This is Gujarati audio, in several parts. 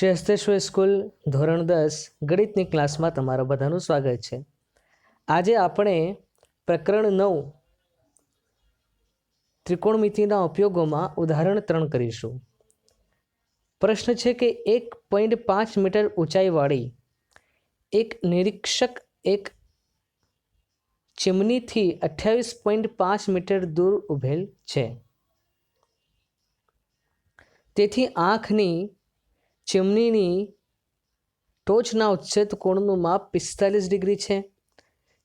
શ્રી હસ્તેશ્વર સ્કૂલ ધોરણ દસ ગણિતની ક્લાસમાં તમારા બધાનું સ્વાગત છે. આજે આપણે પ્રકરણ નવ ત્રિકોણમિતિના ઉપયોગોમાં ઉદાહરણ ત્રણ કરીશું. પ્રશ્ન છે કે એક પોઈન્ટ પાંચ મીટર ઊંચાઈવાળી એક નિરીક્ષક એક ચીમનીથી અઠ્યાવીસ પોઈન્ટ પાંચ મીટર દૂર ઊભેલ છે. તેથી આંખની ચીમનીની ટોચના ઉચ્છેદ કોણનું માપ પિસ્તાલીસ ડિગ્રી છે.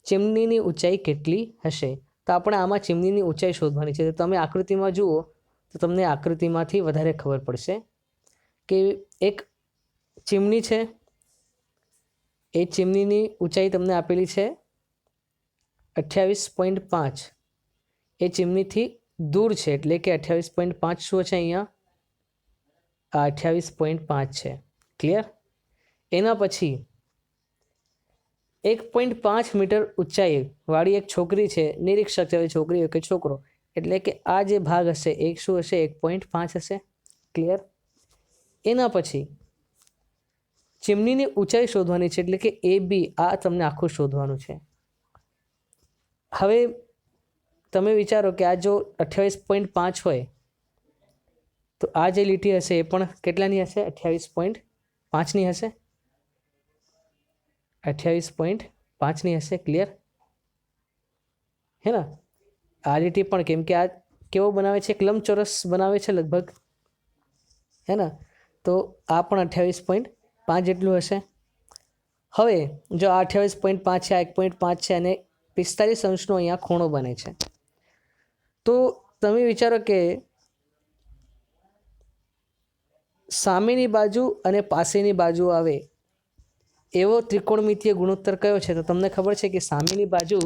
ચીમનીની ઊંચાઈ કેટલી હશે? તો આપણે આમાં ચીમનીની ઊંચાઈ શોધવાની છે. તો તમે આકૃતિમાં જુઓ, તો તમને આકૃતિમાંથી વધારે ખબર પડશે કે એક ચીમની છે. એ ચીમનીની ઊંચાઈ તમને આપેલી છે અઠ્યાવીસ પોઈન્ટ પાંચ. એ ચીમનીથી દૂર છે, એટલે કે અઠ્યાવીસ પોઈન્ટ પાંચ શું છે અહીંયા? આ અઠ્યાવીસ પોઈન્ટ પાંચ છે. ક્લિયર એના પછી એક પોઈન્ટ પાંચ મીટર ઊંચાઈ વાળી એક છોકરી છે, નિરીક્ષક છે, છોકરી કે છોકરો, એટલે કે આ જે ભાગ હશે, એક શું હશે? એક પોઈન્ટ પાંચ હશે. ક્લિયર એના પછી ચીમનીની ઊંચાઈ શોધવાની છે, એટલે કે એ બી, આ તમને આખું શોધવાનું છે. હવે તમે વિચારો કે આ જો અઠ્યાવીસ પોઈન્ટ પાંચ હોય તો આ જે લીટી હશે એ પણ કેટલાની હશે? અઠ્યાવીસ પોઈન્ટ પાંચની હશે. અઠ્યાવીસ પોઈન્ટ પાંચની હશે ક્લિયર હે ને આ લીટી પણ કેમ કે આ કેવો બનાવે છે? એક લંબચોરસ બનાવે છે લગભગ. હે ને તો આ પણ અઠ્યાવીસ પોઈન્ટ પાંચ જેટલું હશે. હવે જો આ અઠ્યાવીસ પોઈન્ટ પાંચ છે, આ એક પોઈન્ટ પાંચ છે અને પિસ્તાલીસ અંશનો અહીંયા ખૂણો બને છે. તો તમે વિચારો કે સામેની બાજુ અને પાસેની બાજુ આવે. એવો ત્રિકોણમિતીય ગુણોત્તર કયો છે? તો તમને ખબર છે કે સામેની બાજુ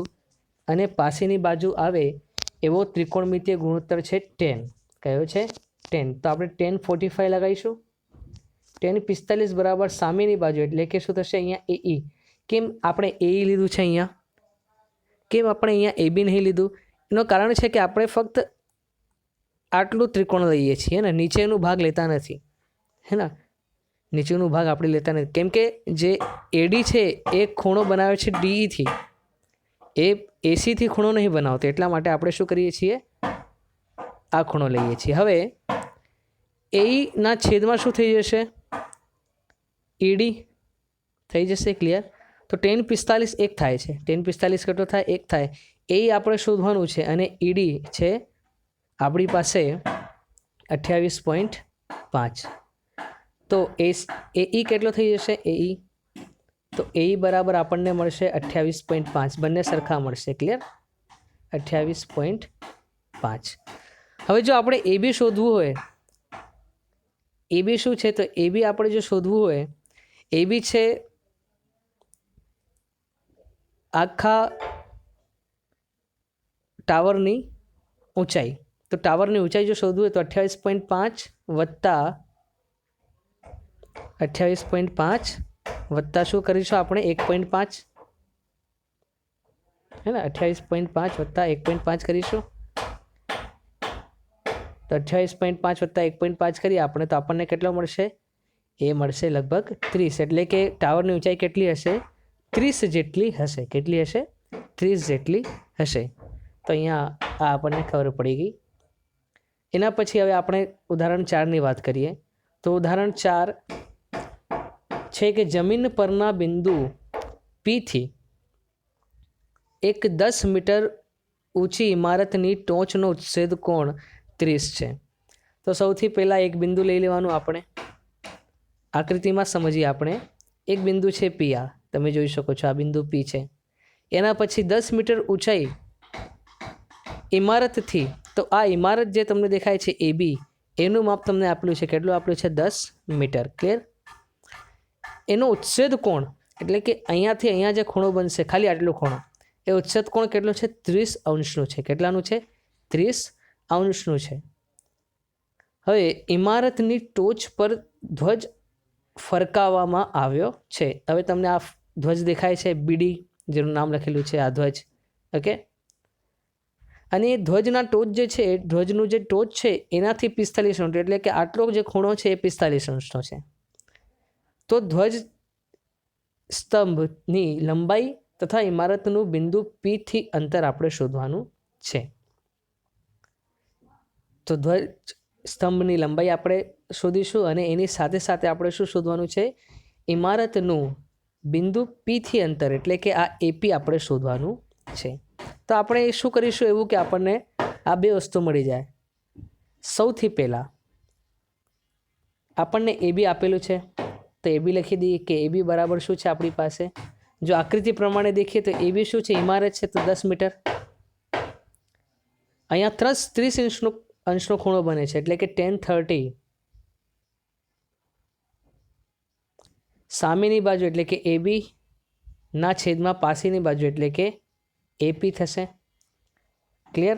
અને પાસેની બાજુ આવે એવો ત્રિકોણમિતીય ગુણોત્તર છે ટેન. કયો છે? ટેન. તો આપણે ટેન ફોર્ટી ફાઈવ લગાવીશું. ટેન પિસ્તાલીસ બરાબર સામેની બાજુ, એટલે કે શું થશે અહીંયા? એ ઈ. કેમ આપણે એ લીધું છે અહીંયા? કેમ આપણે અહીંયા એ બી નહીં લીધું? એનું કારણ છે કે આપણે ફક્ત આટલું ત્રિકોણ લઈએ છીએ ને, નીચેનું ભાગ લેતા નથી. હે ને નીચેનો ભાગ આપણે લેતા નથી. કેમ કે જે એડી છે, એ ખૂણો બનાવે છે ડીઈથી એ એસીથી ખૂણો નહીં બનાવતો. એટલા માટે આપણે શું કરીએ છીએ? આ ખૂણો લઈએ છીએ. હવે એના છેદમાં શું થઈ જશે? ઈડી થઈ જશે ક્લિયર તો ટેન પિસ્તાલીસ એક થાય છે. ટેન પિસ્તાલીસ કેટલો થાય? એક થાય. એ આપણે શોધવાનું છે અને ઈડી છે આપણી પાસે અઠ્યાવીસ પોઈન્ટ પાંચ. તો એ એ કેટલો થઈ જશે? એ તો એ બરાબર આપણને મળશે અઠ્યાવીસ પોઈન્ટ પાંચ. બંને સરખા મળશે ક્લિયર અઠ્યાવીસ પોઈન્ટ પાંચ. હવે જો આપણે એ બી શોધવું હોય, એ બી શું છે? તો એ બી આપણે જો શોધવું હોય, એ બી છે આખા ટાવરની ઊંચાઈ. તો ટાવરની ઊંચાઈ જો શોધવું હોય તો અઠ્યાવીસ પોઈન્ટ પાંચ વત્તા અઠ્યાવીસ પોઈન્ટ પાંચ. વત્તા શું કરીશું આપણે? એક પોઈન્ટ પાંચ. હે ને? અઠ્યાવીસ પોઈન્ટ પાંચ વત્તા એક પોઈન્ટ પાંચ કરીશું. તો અઠ્યાવીસ પોઈન્ટ પાંચ વત્તા એક પોઈન્ટ પાંચ કરીએ. આપણે તો આપણને કેટલો મળશે? એ મળશે લગભગ ત્રીસ. એટલે કે ટાવરની ઊંચાઈ કેટલી હશે? ત્રીસ જેટલી હશે. કેટલી હશે? ત્રીસ જેટલી હશે. તો અહીંયા આ આપણને ખબર પડી ગઈ. એના પછી હવે આપણે ઉદાહરણ ચારની વાત કરીએ. તો ઉદાહરણ ચાર છે કે જમીન પરના બિંદુ પીથી એક દસ મીટર ઊંચી ઇમારતની ટોચનો ઉચ્છેદ કોણ ત્રીસ છે. તો સૌથી પહેલાં એક બિંદુ લઈ લેવાનું આપણે. આકૃતિમાં સમજીએ આપણે. એક બિંદુ છે પી આ. તમે જોઈ શકો છો આ બિંદુ પી છે. એના પછી દસ મીટર ઊંચાઈ ઇમારતથી, તો આ ઇમારત જે તમને દેખાય છે એ બી એનું માપ તમને આપેલું છે કેટલું? આપેલું છે દસ મીટર. ક્લિયર એનો ઉચ્છેદ કોણ? એટલે કે અહીંયાથી અહીંયા જે ખૂણો બનશે, ખાલી આટલો ખૂણો. એ ઉચ્છેદ કોણ કેટલો છે? ત્રીસ અંશનું છે. કેટલાનું છે? ત્રીસ અંશનું છે. હવે ઇમારતની ટોચ પર ધ્વજ ફરકાવવામાં આવ્યો છે. હવે તમને આ ધ્વજ દેખાય છે. બીડી જેનું નામ લખેલું છે, આ ધ્વજ. ઓકે અને એ ધ્વજના ટોચ જે છે ધ્વજનું જે ટોચ છે, એનાથી પિસ્તાલીસ અંશ. એટલે કે આટલો જે ખૂણો છે, એ પિસ્તાલીસ અંશનો છે. તો ધ્વજ સ્તંભની લંબાઈ તથા ઇમારતનું બિંદુ પીથી અંતર આપણે શોધવાનું છે. તો ધ્વજ સ્તંભની લંબાઈ આપણે શોધીશું અને એની સાથે સાથે આપણે શું શોધવાનું છે? ઇમારતનું બિંદુ પીથી અંતર એટલે કે આ એપી આપણે શોધવાનું છે. તો આપણે શું કરીશું એવું કે આપણને આ બે વસ્તુ મળી જાય. સૌથી પહેલાં આપણને એ બી આપેલું છે. તો એ બી લખી દઈએ કે એ બી બરાબર શું છે આપણી પાસે? જો આકૃતિ પ્રમાણે દેખીએ તો એ બી શું છે? ઇમારત છે તો દસ મીટર. અહીંયા ત્રસ, ત્રીસ ઇંચનો, અંશનો ખૂણો બને છે, એટલે કે ટેન થર્ટી. સામેની બાજુ એટલે કે એ બી ના છેદમાં પાસેની બાજુ એટલે કે એપી થશે. ક્લિયર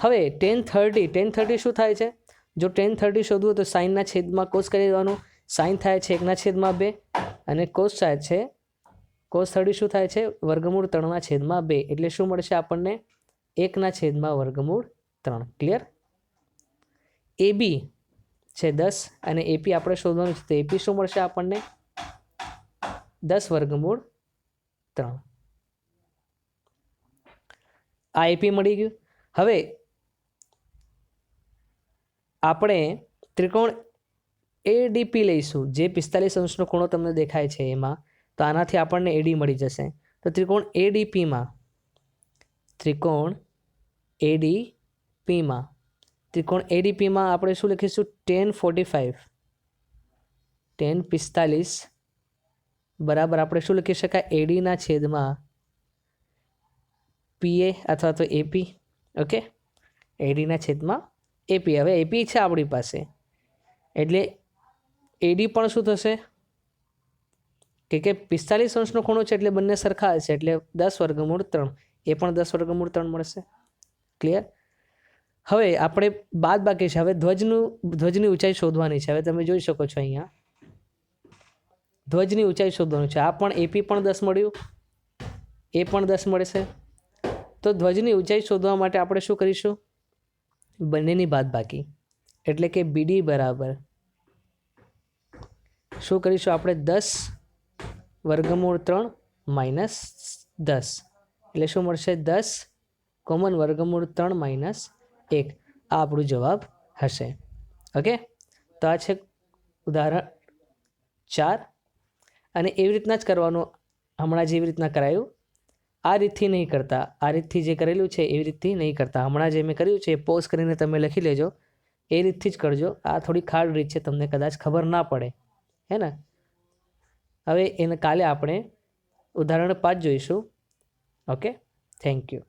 હવે ટેન થર્ટી ટેન થર્ટી શું થાય છે? જો ટેન થર્ટી શોધવું તો સાઇનના છેદમાં કોસ કરી દેવાનું. સાઇન થાય છે એકના છેદમાં બે અને કોસ થાય છે, કોસ થર્ટી શું થાય છે? વર્ગમૂળ ત્રણના છેદમાં બે. એટલે શું મળશે આપણને? એકના છેદમાં વર્ગમૂળ ત્રણ. ક્લિયર એ બી છે દસ અને એપી આપણે શોધવાનું છે. તો એપી શું મળશે આપણને? દસ વર્ગમૂળ ત્રણ. આ એપી મળી ગયું. હવે આપણે ત્રિકોણ એડીપી લઈશું. જે પિસ્તાલીસ અંશનો ખૂણો તમને દેખાય છે એમાં, તો આનાથી આપણને એડી મળી જશે. તો ત્રિકોણ એડીપીમાં ત્રિકોણ એડીપીમાં ત્રિકોણ એડીપીમાં આપણે શું લખીશું? ટેન ફોર્ટી ફાઇવ ટેન પિસ્તાલીસ બરાબર આપણે શું લખી શકાય? એડીના છેદમાં પીએ અથવા તો એપી ઓકે એડીના છેદમાં એપી હવે એપી છે આપણી પાસે. એટલે એડી પણ શું થશે? કે કે પિસ્તાલીસ અંશનો ખૂણો છે એટલે બંને સરખા હશે, એટલે દસ વર્ગમૂળ ત્રણ. એ પણ દસ વર્ગમૂળ ત્રણ મળશે. ક્લિયર હવે આપણે બાદ બાકી છે. હવે ધ્વજનું, ધ્વજની ઊંચાઈ શોધવાની છે. હવે તમે જોઈ શકો છો અહીંયા. ધ્વજની ઊંચાઈ શોધવાનું છે. આ પણ એપી પણ દસ મળ્યું. એ પણ દસ મળશે. તો ધ્વજની ઊંચાઈ શોધવા માટે આપણે શું કરીશું? બંનેની બાદ બાકી એટલે કે બીડી બરાબર. શું કરીશું આપણે? દસ વર્ગમૂળ ત્રણ માઇનસ દસ. એટલે શું મળશે? દસ કોમન વર્ગમૂળ ત્રણ માઇનસ એક. આ આપણું જવાબ હશે. ઓકે? તો આ છે ઉદાહરણ ચાર. અને એવી રીતના જ કરવાનું. હમણાં જેવી રીતના કરાયું. આ રીતથી નહીં કરતા. આ રીતથી જે કરેલું છે, એવી રીતથી નહીં કરતા. હમણાં જે મેં કર્યું છે, એ પોઝ કરીને તમે લખી લેજો. એ રીતથી જ કરજો. આ થોડી ખાડ રીત છે, તમને કદાચ ખબર ના પડે. હે ને? હવે એને કાલે આપણે ઉદાહરણ પાંચ જોઈશું. Okay thank you